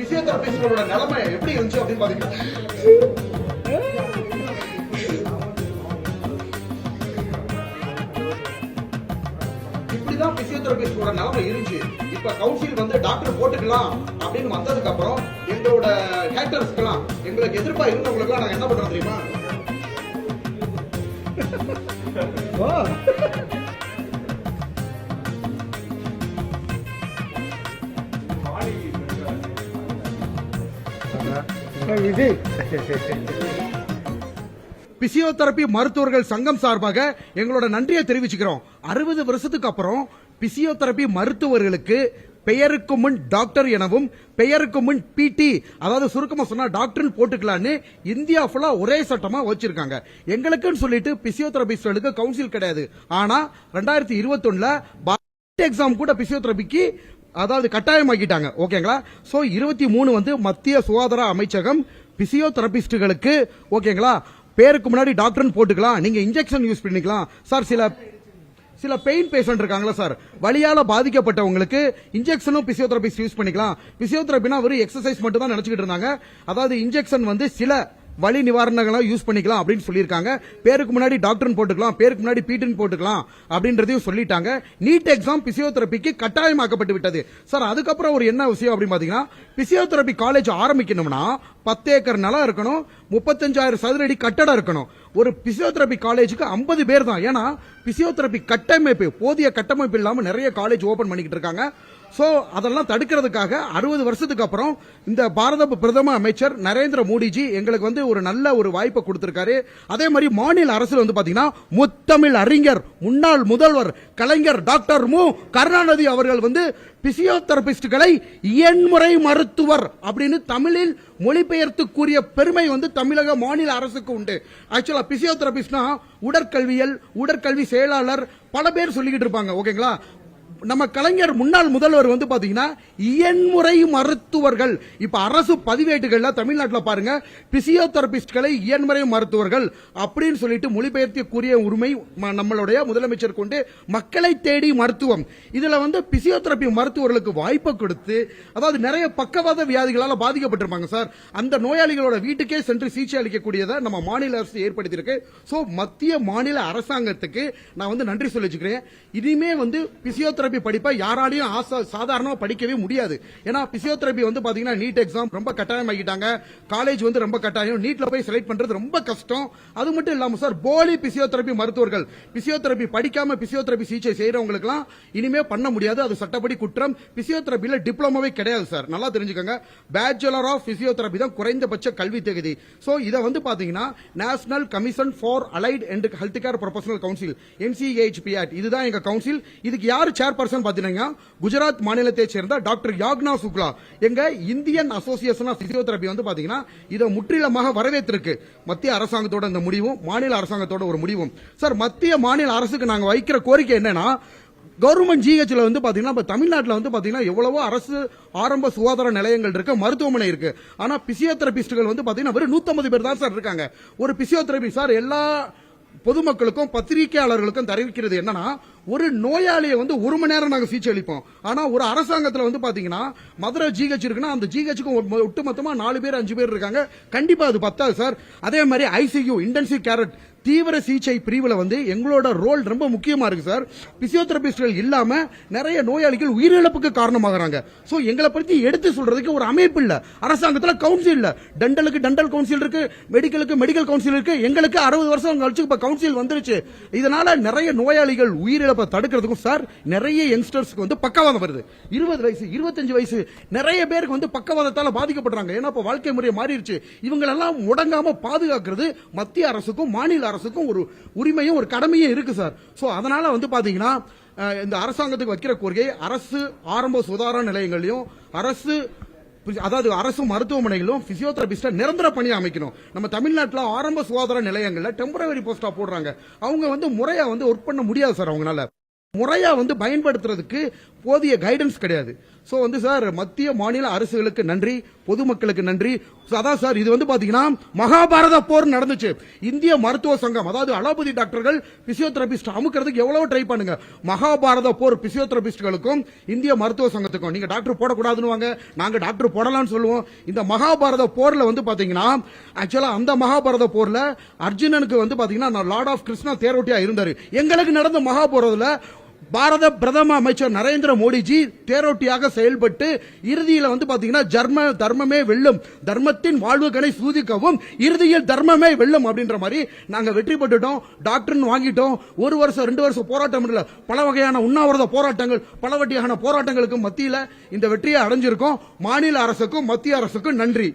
பிசியோதெரபிஸ்டோட நிலைமை எப்படி இருந்துச்சு அப்படின்னு பாத்தீங்கன்னா இப்படிதான் பிசியோதெரபிஸ்டோட நிலைமை இருந்துச்சு. இப்ப கவுன்சில் வந்து டாக்டர் போட்டுக்கலாம் அப்படின்னு வந்ததுக்கு அப்புறம் எங்களோட கேரக்டர்ஸ்க்கெல்லாம் எங்களுக்கு எதிர்ப்பா இருந்தவங்களுக்குலாம் நாங்க என்ன பண்றோம் தெரியுமா? இது. பிசியோதெரபி மருத்துவர்கள் சங்கம் சார்பாக எங்களோட நன்றியை தெரிவிச்சுக்கிறோம். அறுபது வருஷத்துக்கு அப்புறம் பிசியோதெரபி மருத்துவர்களுக்கு பெயருக்கு முன் டாக்டர் எனவும் பெயருக்கு முன் பிடி அதாவது சுருக்கமா சொன்னா டாக்டர்னு போட்டுக்கலான்னு இந்தியா ஃபுல்லா ஒரே சட்டமா வச்சிருக்காங்க. எங்களுக்குன்னு சொல்லிட்டு பிசியோதெரபிஸ்டுகளுக்கு கவுன்சில் கிடையாது. ஆனா ரெண்டாயிரத்தி இருபத்தொன்னுல எக்ஸாம் கூட பிசியோதெரபிக்கு அதாவது கட்டாயமாக்கிட்டாங்க ஓகேங்களா? ஸோ இருபத்தி மூணு வந்து மத்திய சுகாதார அமைச்சகம் பிசியோதெரபிஸ்டுகளுக்கு ஓகேங்களா? பேருக்கு முன்னாடி டாக்டர்னு போட்டுக்கலாம் நீங்கள் இன்ஜெக்ஷன் யூஸ் பண்ணிக்கலாம். சார் சில சில பெயின் பேஷண்ட் இருக்காங்களா சார் வழியால் பாதிக்கப்பட்டவங்களுக்கு இன்ஜெக்ஷனும் பிசியோதெரபிஸ்ட் யூஸ் பண்ணிக்கலாம். பிசியோதெரபின்னா வெறும் எக்ஸசைஸ் மட்டும் தான் நினச்சிக்கிட்டு இருந்தாங்க. அதாவது இன்ஜெக்ஷன் வந்து சில வலி நிவாரணங்களாக யூஸ் பண்ணிக்கலாம் அப்படின்னு சொல்லியிருக்காங்க. பேருக்கு முன்னாடி டாக்டர்னு போட்டுக்கலாம் பேருக்கு முன்னாடி பீட்டுன்னு போட்டுக்கலாம் அப்படின்றதையும் சொல்லிட்டாங்க. நீட் எக்ஸாம் பிசியோதெரபிக்கு கட்டாயமாக்கப்பட்டு விட்டது. சார் அதுக்கப்புறம் ஒரு என்ன விஷயம் அப்படின்னு பாத்தீங்கன்னா பிசியோதெரபி காலேஜ் ஆரம்பிக்கணும்னா பத்து ஏக்கர் நிலம் இருக்கணும் முப்பத்தஞ்சாயிரம் சதுர அடி கட்டடம் இருக்கணும். ஒரு பிசியோதெரபி காலேஜுக்கு ஐம்பது பேர் தான். ஏன்னா பிசியோதெரபி கட்டமைப்பு போதிய கட்டமைப்பு இல்லாம நிறைய காலேஜ் ஓபன் பண்ணிக்கிட்டு இருக்காங்க. ஸோ அதெல்லாம் தடுக்கிறதுக்காக அறுபது வருஷத்துக்கு அப்புறம் இந்த பாரத பிரதம அமைச்சர் நரேந்திர மோடிஜி எங்களுக்கு வந்து ஒரு நல்ல ஒரு வாய்ப்பை கொடுத்திருக்காரு. அதே மாதிரி மாநில அரசு வந்து பாத்தீங்கன்னா முத்தமிழ் அறிஞர் முன்னாள் முதல்வர் கலைஞர் டாக்டர் மு. கருணாநிதி அவர்கள் வந்து பிசியோதெரபிஸ்டுகளை எண்முறை மருத்துவர் அப்படின்னு தமிழில் மொழிபெயர்த்து கூறிய பெருமை வந்து தமிழக மாநில அரசுக்கு உண்டு. ஆக்சுவலா பிசியோதெரபிஸ்ட்னா உடற்கல்வியல் உடற்கல்வி செயலாளர் பல பேர் சொல்லிக்கிட்டு இருப்பாங்க. ஓகேங்களா நம்ம கலைஞர் முன்னாள் முதல்வர் வந்து பாத்தீங்கன்னா இயன்முறை மருத்துவர்கள். இப்ப அரசு பதிவேடுகள்ல தமிழ்நாட்டில் பாருங்க பிசியோதெரபிஸ்ட்களை இயன்முறை மருத்துவர்கள் அப்படின்னு சொல்லிட்டு மொழிபெயர்த்து கூறிய உரிமை நம்மளுடைய முதலமைச்சர் கொண்டு மக்களை தேடி மருத்துவம். இதுல வந்து பிசியோதெரபி மருத்துவர்களுக்கு வாய்ப்பை கொடுத்து அதாவது நிறைய பக்கவாத வியாதிகளால் பாதிக்கப்பட்டிருப்பாங்க சார். அந்த நோயாளிகளோட வீட்டுக்கே சென்று சிகிச்சை அளிக்கக்கூடியதை நம்ம மாநில அரசு ஏற்படுத்தியிருக்கு. சோ மத்திய மாநில அரசாங்கத்துக்கு நான் வந்து நன்றி சொல்லி வச்சுக்கிறேன் இனிமே வந்து பிசியோதெரபி படிப்பை யாராலையும் சாதாரணமா படிக்கவே முடியாது. ஏன்னா பிசியோதெரபி வந்து பாத்தீங்கன்னா நீட் எக்ஸாம் ரொம்ப கட்டாயம் ஆகிட்டாங்க காலேஜ் வந்து ரொம்ப கட்டாயம். நீட்ல போய் செலக்ட் பண்றது ரொம்ப கஷ்டம். அது மட்டும் இல்லாம சார் போலி பிசியோதெரபி மருத்துவர்கள். பிசியோதெரபி படிக்காம பிசியோதெரபி சிகிச்சை செய்யறவங்களுக்குலாம் இனிமே பண்ண முடியாது. அது சட்டப்படி குற்றம். பிசியோதெரபியில டிப்ளமோவே கிடையாது சார் நல்லா தெரிஞ்சுக்கோங்க. பேச்சுலர் ஆஃப் பிசியோதெரபி தான் குறைந்தபட்ச கல்வி தகுதி. சோ இதை வந்து பாத்தீங்கன்னா national commission for allied and health care professional council NCHP act இதுதான் எங்க கவுன்சில் இதுக்கு யார் சேர்பர்சன் பாத்தீங்கன்னா குஜராத் மாநிலத்தை சேர்ந்த டாக்டர் யாக்னா சுக்லா. எங்க இந்தியன் அசோசியேஷன் ஆஃப் பிசியோதெரபி வந்து பாத்தீங்கன்னா இதை முற்றிலுமாக வரவேற்றிருக்கு. மத்திய அரசாங்கத்தோட இந்த முடிவும் மாநில அரசாங்கத்தோட ஒரு முடிவும். சார் மத்திய மாநில அரசுக்கு நாங்க வைக்கிற கோரிக்கை என்னன்னா கவர்மெண்ட் ஜிஹெச்ல வந்து பாத்தீங்கன்னா இப்ப தமிழ்நாட்டில் வந்து பாத்தீங்கன்னா எவ்வளவோ அரசு ஆரம்ப சுகாதார நிலையங்கள் இருக்கு மருத்துவமனை இருக்கு. ஆனா பிசியோதெரபிஸ்டுகள் வந்து பாத்தீங்கன்னா வெறும் 150 பேர் தான் சார் இருக்காங்க. ஒரு பிசியோதெரபி சார் எல்லா பொதுமக்களுக்கும் பத்திரிகையாளர்களுக்கும் தெரிவிக்கிறது என்னன்னா ஒரு நோயாளியை வந்து ஒரு மணி நேரம் நாங்க சிகிச்சை அளிப்போம். ஆனா ஒரு அரசாங்கத்துல வந்து பாத்தீங்கன்னா மதுரை ஜிஹெச் இருக்குன்னா அந்த ஜிஹெச்சுக்கு ஒட்டுமொத்தமா நாலு பேர் அஞ்சு பேர் இருக்காங்க. கண்டிப்பா அது பத்தாது சார். அதே மாதிரி ஐசியூ இன்டென்சிவ் கேரட் தீவிர சிகிச்சை பிரிவுல வந்து எங்களோட ரோல் ரொம்ப முக்கியமா இருக்கு சார். பிசியோதெரபிஸ்ட்கள் இல்லாம நிறைய நோயாளிகள் உயிரிழப்புக்கு காரணமாகறாங்க. சோ எங்களை பத்தி எடுத்து சொல்றதுக்கு ஒரு அமைப்பு இல்ல. அரசாங்கத்துல கவுன்சில் இல்ல. டெண்டலுக்கு டெண்டல் கவுன்சில் இருக்கு மெடிக்கலுக்கு மெடிக்கல் கவுன்சில் இருக்கு. எங்களுக்கு அறுபது வருஷம் கழிச்சு இப்ப கவுன்சில் வந்துருச்சு. இதனால நிறைய நோயாளிகள் உயிரிழப்பு தடுக்கிறதுக்கும் சார் நிறைய யங்ஸ்டர்ஸ்க்கு வந்து பக்கவாதம் வருது. இருபது வயசு இருபத்தஞ்சு வயசு நிறைய பேருக்கு வந்து பக்கவாதத்தால் பாதிக்கப்படுறாங்க. ஏன்னா இப்போ வாழ்க்கை முறை மாறிடுச்சு. இவங்களெல்லாம் முடங்காம பாதுகாக்கிறது மத்திய அரசுக்கும் மாநில அரசுக்கும் ஒரு உரிமையும் ஒரு கடமையும் இருக்கு சார். ஸோ அதனால வந்து பாத்தீங்கன்னா இந்த அரசாங்கத்துக்கு வைக்கிற கோரிக்கை அரசு ஆரம்ப சுகாதார நிலையங்களையும் அரசு அதாவது அரசு மருத்துவமனைகளும் பிசியோதெரபிஸ்ட நிரந்தர பணியை அமைக்கணும். நம்ம தமிழ்நாட்டில் ஆரம்ப சுகாதார நிலையங்களில் டெம்பரவரி போஸ்டா போடுறாங்க. அவங்க வந்து முறையா வந்து ஒர்க் பண்ண முடியாது சார் அவங்களால. முறையா வந்து பயன்படுத்துறதுக்கு போதிய கைடன்ஸ் கிடையாது. ஸோ வந்து சார் மத்திய மாநில அரசுகளுக்கு நன்றி பொதுமக்களுக்கு நன்றி. அதான் சார் இது வந்து பாத்தீங்கன்னா மகாபாரத போர் நடந்துச்சு. இந்திய மருத்துவ சங்கம் அதாவது அலோபதி டாக்டர்கள் பிசியோதெரபிஸ்ட் அமுக்கிறதுக்கு எவ்வளவு ட்ரை பண்ணுங்க. மகாபாரத போர் பிசியோதெரபிஸ்ட்களுக்கும் இந்திய மருத்துவ சங்கத்துக்கும் நீங்க டாக்டர் போடக்கூடாதுன்னு வாங்க நாங்க டாக்டர் போடலாம்னு சொல்லுவோம். இந்த மகாபாரத போர்ல வந்து பாத்தீங்கன்னா ஆக்சுவலா அந்த மகாபாரத போர்ல அர்ஜுனனுக்கு வந்து பாத்தீங்கன்னா லார்ட் ஆஃப் கிருஷ்ணா தேரோட்டியா இருந்தாரு. எங்களுக்கு நடந்த மகாபாரதத்துல பாரத பிரதம அமைச்சர் நரேந்திர மோடிஜி தேரோட்டியாக செயல்பட்டு இறுதியில் வந்து பாத்தீங்கன்னா ஜர்ம தர்மமே வெல்லும் தர்மத்தின் வாழ்வுகளை சூதிக்கவும் இறுதியில் தர்மமே வெல்லும் அப்படின்ற மாதிரி நாங்க வெற்றி பெற்றுட்டோம் டாக்டர்னு வாங்கிட்டோம். ஒரு வருஷம் ரெண்டு வருஷம் போராட்டம் இல்ல. பல வகையான உண்ணாவிரத போராட்டங்கள் பல வகையான போராட்டங்களுக்கு மத்தியில இந்த வெற்றியை அடைஞ்சிருக்கோம். மாநில அரசுக்கும் மத்திய அரசுக்கும் நன்றி.